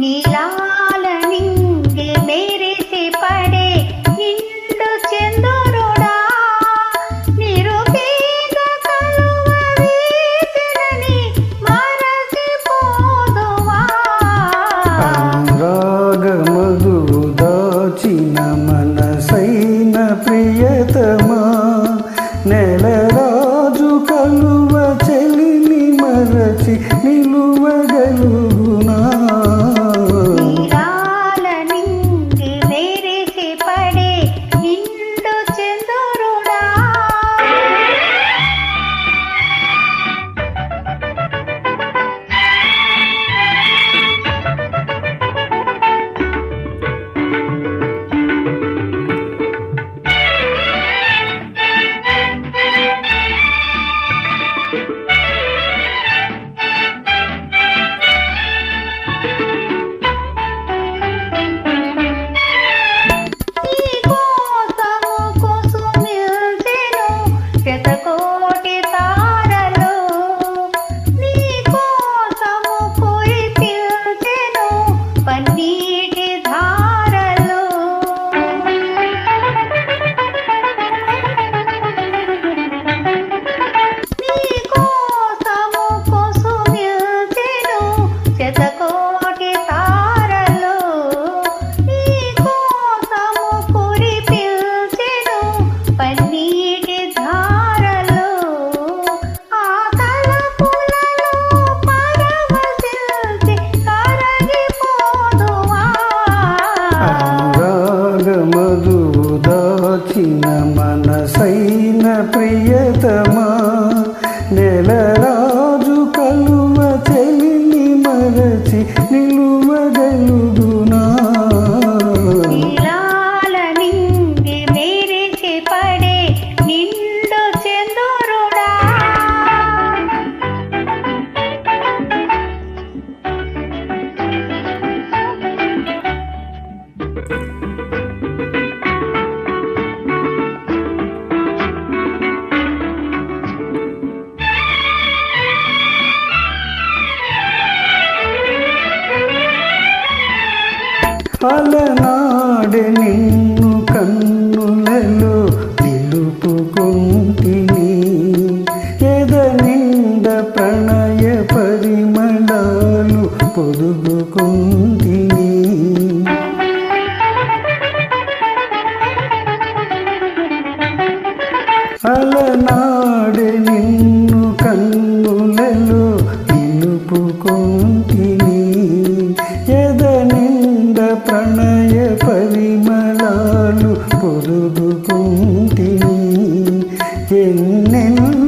నీలా మనసైన ప్రియతమా? నెలరాజు కలువ చెలిని మరచి నిలువగలుగునా? thank you అలనాడే నిన్ను కన్నులలో నిలుపుకుంటిని. ఎద నింద ప్రణయ పరిమళాలు పొదుగుకుంటిని. అలనాడే నిన్ను కన్నులలో నిలుపుకుంటిని. కొలుగుకుంటిని ఎన్నెన్నో